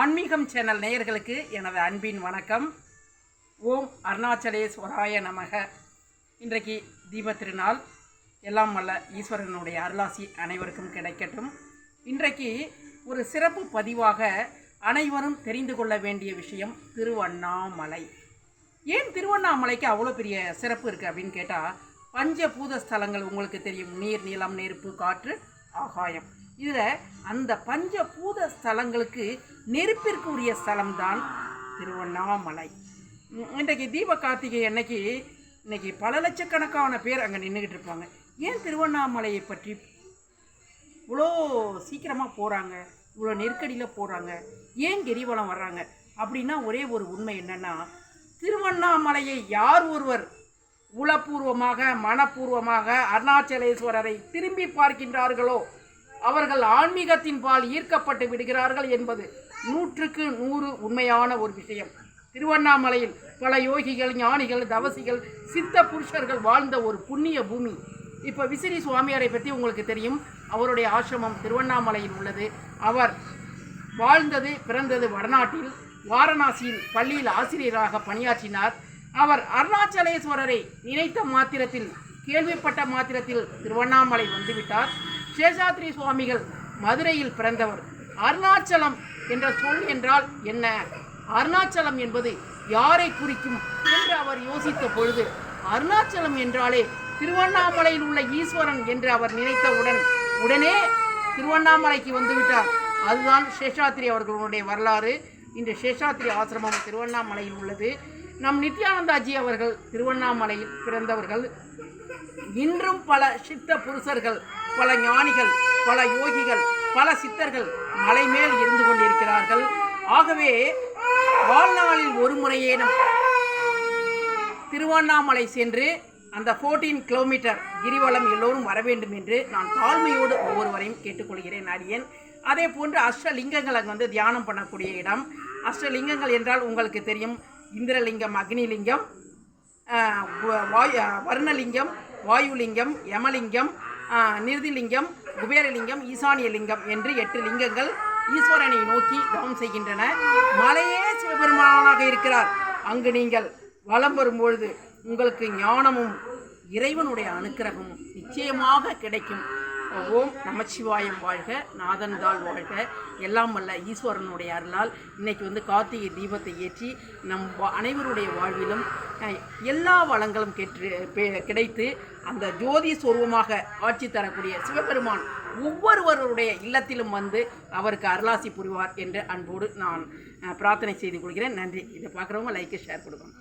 ஆன்மீகம் சேனல் நேயர்களுக்கு எனது அன்பின் வணக்கம். ஓம் அருணாச்சலேஸ்வராய நமக. இன்றைக்கு தீப திருநாள். எல்லாம் வல்ல ஈஸ்வரனுடைய அருளாசி அனைவருக்கும் கிடைக்கட்டும். இன்றைக்கு ஒரு சிறப்பு பதிவாக அனைவரும் தெரிந்து கொள்ள வேண்டிய விஷயம் திருவண்ணாமலை. ஏன் திருவண்ணாமலைக்கு அவ்வளோ பெரிய சிறப்பு இருக்குது அப்படின்னு கேட்டால் பஞ்சபூத ஸ்தலங்கள் உங்களுக்கு தெரியும். நீர் நிலம் நெருப்பு காற்று ஆகாயம். இதில் அந்த பஞ்ச பூத ஸ்தலங்களுக்கு நெருப்பிற்கு உரிய ஸ்தலம்தான் திருவண்ணாமலை. இன்றைக்கு தீப கார்த்திகை அன்னைக்கு இன்னைக்கு பல லட்சக்கணக்கான பேர் அங்கே நின்றுக்கிட்டு இருப்பாங்க. ஏன் திருவண்ணாமலையை பற்றி இவ்வளோ சீக்கிரமாக போகிறாங்க இவ்வளோ நெருக்கடியில் போகிறாங்க ஏன் கிரிவலம் வர்றாங்க? அப்படின்னா ஒரே ஒரு உண்மை என்னென்னா திருவண்ணாமலையை யார் ஒருவர் உளப்பூர்வமாக மனப்பூர்வமாக அருணாச்சலேஸ்வரரை திரும்பி பார்க்கின்றார்களோ அவர்கள் ஆன்மீகத்தின் பால் ஈர்க்கப்பட்டு விடுகிறார்கள் என்பது நூற்றுக்கு நூறு உண்மையான ஒரு விஷயம். திருவண்ணாமலையில் பல யோகிகள் ஞானிகள் தவசிகள் சித்த புருஷர்கள் வாழ்ந்த ஒரு புண்ணிய பூமி. இப்போ விசிறி சுவாமியாரை பற்றி உங்களுக்கு தெரியும். அவருடைய ஆசிரமம் திருவண்ணாமலையில் உள்ளது. அவர் வாழ்ந்தது பிறந்தது வடநாட்டில் வாரணாசியில் பள்ளியில் ஆசிரியராக பணியாற்றினார். அவர் அருணாச்சலேஸ்வரரை நினைத்த மாத்திரத்தில் கேள்விப்பட்ட மாத்திரத்தில் திருவண்ணாமலை வந்துவிட்டார். சேஷாத்ரி சுவாமிகள் மதுரையில் பிறந்தவர். அருணாச்சலம் என்ற சொல் என்றால் என்ன? அருணாச்சலம் என்பது யாரை குறிக்கும் என்று அவர் யோசித்த பொழுது அருணாச்சலம் என்றாலே திருவண்ணாமலையில் உள்ள ஈஸ்வரன் என்று அவர் நினைத்தவுடன் உடனே திருவண்ணாமலைக்கு வந்துவிட்டார். அதுதான் சேஷாத்ரி அவர்களுடைய வரலாறு. இன்று சேஷாத்ரி ஆசிரமம் திருவண்ணாமலையில் உள்ளது. நம் நித்யானந்தாஜி அவர்கள் திருவண்ணாமலையில் பிறந்தவர்கள். இன்றும் பல சித்த புருஷர்கள் பல ஞானிகள் பல யோகிகள் பல சித்தர்கள் மலை மேல் இருந்து கொண்டிருக்கிறார்கள். ஆகவே வாழ்நாளில் ஒரு முறையேனும் திருவண்ணாமலை சென்று அந்த 14 கிலோமீட்டர் கிரிவலம் எல்லோரும் வர வேண்டும் என்று நான் தாழ்மையோடு ஒவ்வொருவரையும் கேட்டுக்கொள்கிறேன் அடியேன். அதே போன்று அஷ்டலிங்கங்கள் அங்கே வந்து தியானம் பண்ணக்கூடிய இடம். அஷ்டலிங்கங்கள் என்றால் உங்களுக்கு தெரியும் இந்திரலிங்கம் அக்னிலிங்கம் வாயு வர்ணலிங்கம் வாயுலிங்கம் யமலிங்கம் நிருதிலிங்கம் குபேரலிங்கம் ஈசானிய லிங்கம் என்று எட்டு லிங்கங்கள் ஈஸ்வரனை நோக்கி தவம் செய்கின்றன. மலையே சிவபெருமானாக இருக்கிறார். அங்கு நீங்கள் வலம் வரும்பொழுது உங்களுக்கு ஞானமும் இறைவனுடைய அனுக்கிரகமும் நிச்சயமாக கிடைக்கும். ஓம் நமச்சிவாயம் வாழ்க நாதன்தாள் வாழ்க. எல்லாம் வல்ல ஈஸ்வரனுடைய அருளால் இன்றைக்கி வந்து கார்த்திகை தீபத்தை ஏற்றி நம் வா- அனைவருடைய வாழ்விலும் எல்லா வளங்களும் கெற்று கிடைத்து அந்த ஜோதி சொருவமாக காட்சி தரக்கூடிய சிவபெருமான் ஒவ்வொருவருடைய இல்லத்திலும் வந்து அவருக்கு அருளாசி புரிவார் என்று அன்போடு நான் பிரார்த்தனை செய்து கொள்கிறேன். நன்றி. இதை பார்க்குறவங்க லைக்கு ஷேர் கொடுக்கணும்